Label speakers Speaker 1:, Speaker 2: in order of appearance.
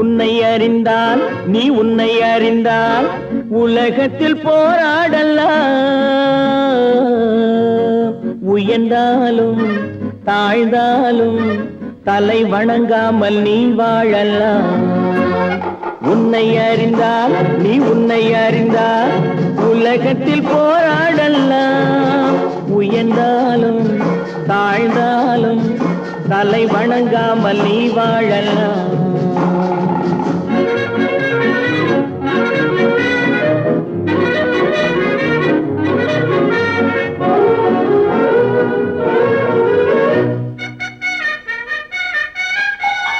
Speaker 1: உன்னை அறிந்தால் நீ உன்னை அறிந்தால் உலகத்தில் போராடலாம். உயர்ந்தாலும் தாழ்ந்தாலும் தலை வணங்காமல் நீ வாழலாம். உன்னை அறிந்தால் நீ உன்னை அறிந்தால் உலகத்தில் போராடலாம். உயர்ந்தாலும் தாழ்ந்தாலும் தலை வணங்காமல் நீ வாழலாம்.